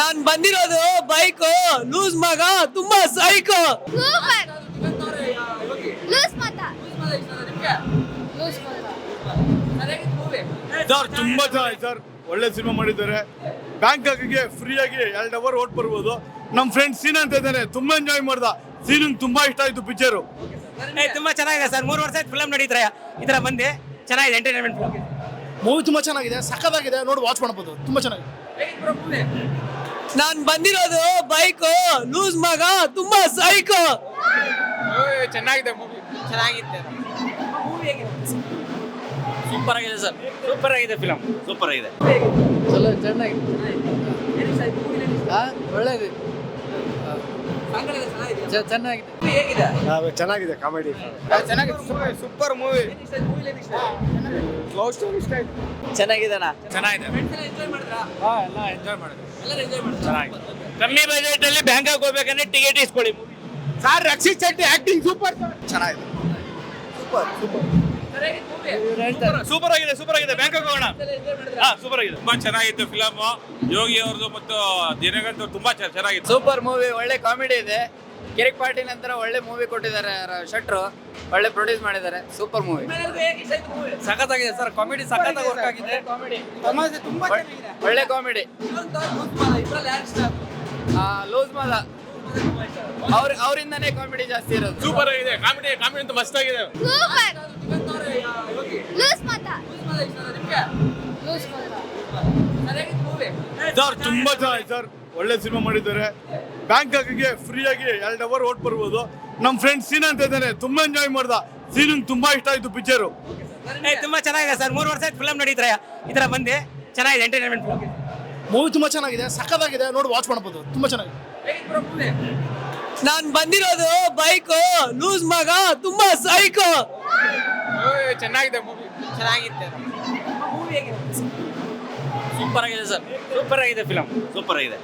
ನಾನ್ ಬಂದಿರೋದು bike loose ಮಗ ತುಂಬಾ ಸೈಕ್ ಸೂಪರ್ ಲೂಸ್ ಮತ ಲೂಸ್ ಮತ ಸರ್ ತುಂಬಾ ಸರ್. ಒಳ್ಳೆ ಸಿನಿಮಾ ಮಾಡಿದ್ದಾರೆ. ಬ್ಯಾಂಕಾಕ್ಗೆ ಫ್ರೀಯಾಗಿ ಎರಡು ಅವರ್ ಓಟ್ ಬರ್ಬೋದು. ನಮ್ಮ ಫ್ರೆಂಡ್ ಸೀನ್ ಅಂತ ಇದ್ದಾನೆ ತುಂಬಾ ಎಂಜಾಯ್ ಮಾಡ್ದ. ಸೀನ್ ತುಂಬಾ ಇಷ್ಟ ಆಯ್ತು ಪಿಕ್ಚರು ಏ, ತುಂಬಾ ಚೆನ್ನಾಗಿದೆ ಸರ್. ಮೂರು ವರ್ಷ ಫಿಲಮ್ ನಡೀತಾರೆ ಈ ತರ ಬಂದೆ. ಚೆನ್ನಾಗಿದೆ ಎಂಟರ್ಟೈನ್ಮೆಂಟ್ ಮೂವಿ ತುಂಬಾ ಚೆನ್ನಾಗಿದೆ ಸಖತ್ತಾಗಿದೆ. ನೋಡಿ ವಾಚ್ ಮಾಡ್ಬೋದು. ತುಂಬಾ ಚೆನ್ನಾಗಿದೆ. ನಾನ್ ಬಂದಿರೋದು ಬೈಕ್ ಲೂಸ್ ಮಗ ತುಂಬಾ ಸೈಕೋ ಚೆನ್ನಾಗಿದೆ ಮೂವಿ ಚೆನ್ನಾಗಿತ್ತು. ಸೂಪರ್ ಆಗಿದೆ ಸರ್. ಸೂಪರ್ ಆಗಿದೆ ಫಿಲಮ್ ಸೂಪರ್ ಆಗಿದೆ. ಚಲೋ ಚೆನ್ನಾಗಿದೆ. ಒಳ್ಳೇದು. ಚ- ಚೆನ್ನಾಗಿದೆ ಚೆನ್ನಾಗಿದೆ ಕಾಮಿಡಿ. ಚೆನ್ನಾಗಿದೆ. ಸೂಪರ್ ಮೂವಿ ಲವ್ ಸ್ಟೋರಿ ಇಷ್ಟ ಆಯ್ತು. ಚೆನ್ನಾಗಿದೆನಾ ಚೆನ್ನಾಗಿದೆ. ಹಾ ಎಲ್ಲ ಎಂಜಾಯ್ ಮಾಡಿದೆ ಚೆನ್ನಾಗಿದೆ. ಕಮ್ಮಿ ಬಜೆಟ್ ಅಲ್ಲಿ ಬ್ಯಾಂಕಾಕ್ ಹೋಗ್ಬೇಕಂದ್ರೆ ticket ಇಸ್ಕೊಳ್ಳಿ sir Rakshit Shetty acting super ಚೆನ್ನಾಗಿದೆ. ಸೂಪರ್ ಸೂಪರ್ ಆಗಿದೆ ಸೂಪರ್ ಆಗಿದೆ. ಬ್ಯಾಂಕಾಕ್ ಹೋಗೋಣ. ಹಾ ಸೂಪರ್ ಆಗಿದೆ. ತುಂಬಾ ಚೆನ್ನಾಗಿತ್ತು ಫಿಲಮ್ ಯೋಗಿ ಅವ್ರದ್ದು ಮತ್ತು ದಿನಗಂತೂ ತುಂಬಾ ಚೆನ್ನ- ಚೆನ್ನಾಗಿತ್ತು. ಸೂಪರ್ ಮೂವಿ ಒಳ್ಳೆ ಕಾಮಿಡಿ ಇದೆ. ಕಿರಿಕ್ ಪಾರ್ಟಿ ನಂತರ ಒಳ್ಳೆ ಮೂವಿ ಕೊಟ್ಟಿದ್ದಾರೆ ಶಟ್ರು. ಒಳ್ಳೆ ಪ್ರೊಡ್ಯೂಸ್ ಮಾಡಿದ್ದಾರೆ. ಸೂಪರ್ ಮೂವಿ ಸಖತ್ತಾಗಿದೆ ಸರ್. ಕಾಮಿಡಿ ಸಖತ್ತಾಗಿ ವರ್ಕ್ ಆಗಿದೆ. ಒಳ್ಳೆ ಕಾಮಿಡಿ ಲೂಸ್ ಮಾಲ. ಅವ್ರ ಅವರಿಂದನೇ ಕಾಮಿಡಿ ಜಾಸ್ತಿ ಇರೋದು. ಸೂಪರ್ ಆಗಿದೆ. ಕಾಮಿಡಿ ಕಾಮಿಡಿ ಅಂತ ಮಸ್ತ್ ಆಗಿದೆ. ಸೂಪರ್ ಲೂಸ್ ಮತ. ಲೂಸ್ ಮತ? ಸರ್ ತುಂಬಾ ಚೆನ್ನಾಗಿದೆ ಸರ್ ಒಳ್ಳೆ ಸಿನಿಮಾ ಮಾಡಿದ್ದಾರೆ. ಬ್ಯಾಂಕಾಕ್ಗೆ ಫ್ರೀಯಾಗಿ ಎರಡು ಅವರ್ ಓಟ್ ಬರ್ಬೋದು. ನಮ್ಮ ಫ್ರೆಂಡ್ ಸೀನ್ ಅಂತ ಇದ್ದಾನೆ ತುಂಬಾ ಎಂಜಾಯ್ ಮಾಡ್ದ. ಸೀನ್ ತುಂಬಾ ಇಷ್ಟ ಆಯ್ತು ಪಿಕ್ಚರು ತುಂಬಾ ಚೆನ್ನಾಗಿದೆ ಸರ್. ಮೂರು ವರ್ಷ ಫಿಲಮ್ ನಡೀತಾರೆ. ಈ ತರ ಬಂದೆ ಚೆನ್ನಾಗಿದೆ ಎಂಟರ್ಟೈನ್ಮೆಂಟ್ ಮೂವಿ ತುಂಬಾ ಚೆನ್ನಾಗಿದೆ ಸಕ್ಕದಾಗಿದೆ ನೋಡಿ ವಾಚ್ ಮಾಡ್ಬೋದು. ತುಂಬಾ ಚೆನ್ನಾಗಿದೆ. ನಾನ್ ಬಂದಿರೋದು ಬೈಕ್ ಲೂಸ್ ಮಗ ತುಂಬಾ ಸೈಕೋ ಚೆನ್ನಾಗಿದೆ ಮೂವಿ ಚೆನ್ನಾಗಿದೆ. ಸೂಪರ್ ಆಗಿದೆ ಸರ್. ಸೂಪರ್ ಆಗಿದೆ ಫಿಲಮ್ ಸೂಪರ್ ಆಗಿದೆ.